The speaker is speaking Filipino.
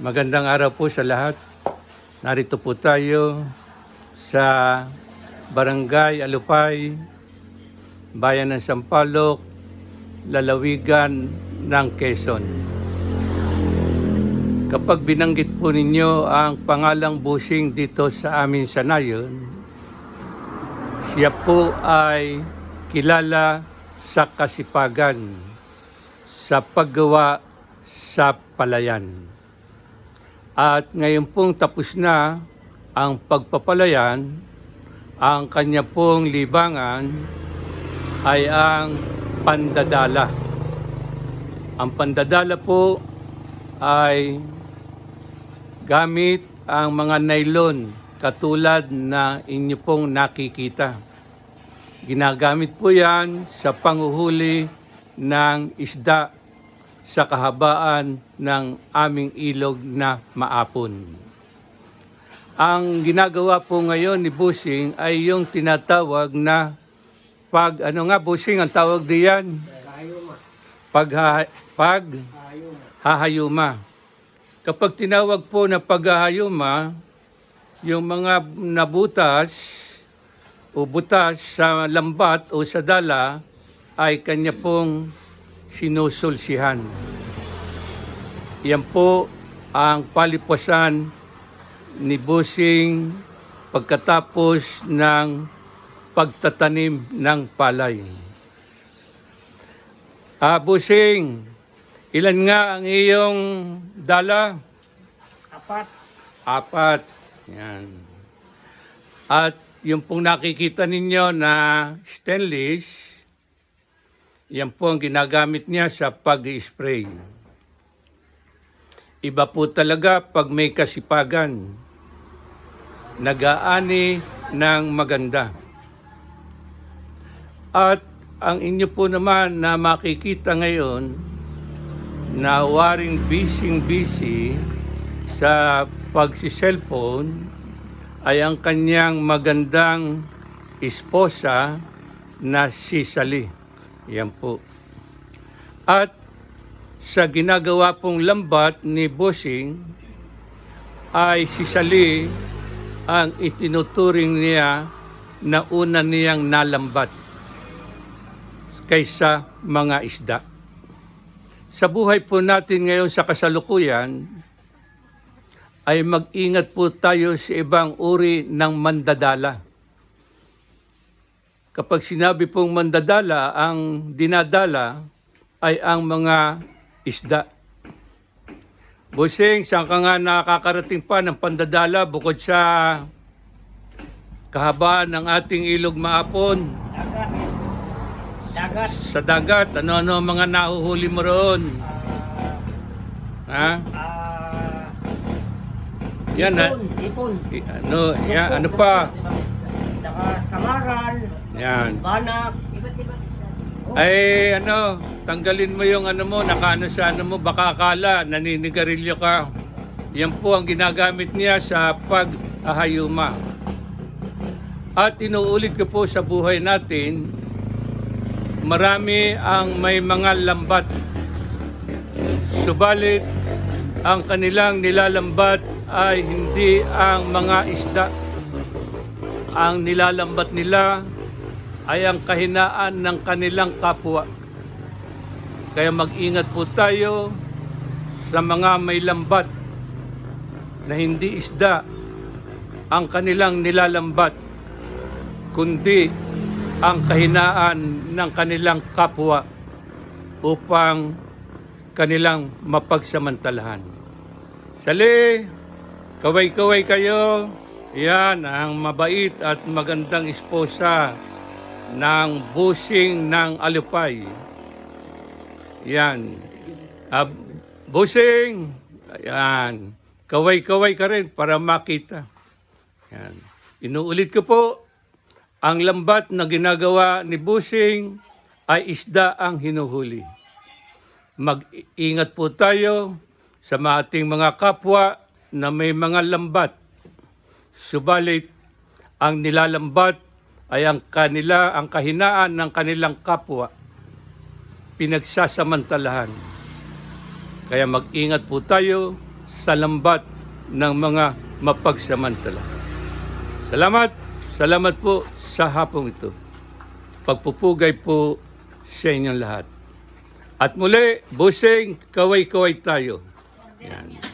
Magandang araw po sa lahat. Narito po tayo sa Barangay Alupay, Bayan ng Sampaloc, Lalawigan ng Quezon. Kapag binanggit po ninyo ang pangalang busing dito sa amin sa Nayon, siya po ay kilala sa kasipagan, sa paggawa sa palayan. At ngayon pong tapos na ang pagpapalayan, ang kanya pong libangan ay ang pandadala. Ang pandadala po ay gamit ang mga nylon katulad na inyo pong nakikita. Ginagamit po yan sa panguhuli ng isda sa kahabaan ng aming ilog na maapon. Ang ginagawa po ngayon ni Busing ay yung tinatawag na pag, ano nga Busing, ang tawag diyan? Pag, pag hahayuma. Kapag tinawag po na paghahayuma, yung mga nabutas o butas sa lambat o sa dala ay kanya pong sinusulsihan. Yan po ang palipasan ni Busing pagkatapos ng pagtatanim ng palay. Ah, Busing, ilan nga ang iyong dala? Apat. Apat. Yan. At yung pong nakikita ninyo na stainless, yan po ang ginagamit niya sa pag-spray. Iba po talaga pag may kasipagan. Nagaani ng maganda. At ang inyo po naman na makikita ngayon na waring busy-busy sa pagsiselfone ay ang kanyang magandang esposa na si Sally. Yan po. At sa ginagawa pong lambat ni Busing ay si Sally ang itinuturing niya na una niyang nalambat kaysa mga isda. Sa buhay po natin ngayon sa kasalukuyan, ay mag-ingat po tayo sa ibang uri ng mandadala. Kapag sinabi pong mandadala, ang dinadala ay ang mga isda. Busing, saan ka nga nakakarating pa ng pandadala bukod sa kahabaan ng ating ilog maapon? Dagat. Dagat. Sa dagat, ano-ano mga nahuhuli mo roon? Ha? Ah, Yan, ha? ipon. Ipon. I- Ano, yan, ano pa? Saka samaran. Yan. Banak. Ay, ano, tanggalin mo yung ano mo, nakaano sa ano mo, baka akala, naninigarilyo ka. Yan po ang ginagamit niya sa pag-ahayuma. At inuulit ko po sa buhay natin, marami ang may mga lambat. Subalit, ang kanilang nilalambat ay hindi ang mga isda. Ang nilalambat nila ay ang kahinaan ng kanilang kapwa. Kaya mag-ingat po tayo sa mga may lambat na hindi isda ang kanilang nilalambat, kundi ang kahinaan ng kanilang kapwa upang kanilang mapagsamantalahan. Sali, kaway-kaway kayo. Yan ang mabait at magandang esposa ng busing ng alupay. Yan. Ah, busing. Yan. Kaway-kaway ka rin para makita. Yan. Inuulit ko po, ang lambat na ginagawa ni Busing ay isda ang hinuhuli. Mag-ingat po tayo sa ating mga kapwa na may mga lambat. Subalit, ang nilalambat ay ang kanila, ang kahinaan ng kanilang kapwa. Pinagsasamantalahan. Kaya mag-ingat po tayo sa lambat ng mga mapagsamantala. Salamat, salamat po sa hapong ito. Pagpupugay po sa inyong lahat. At muli, busing, kaway-kaway tayo. Yan.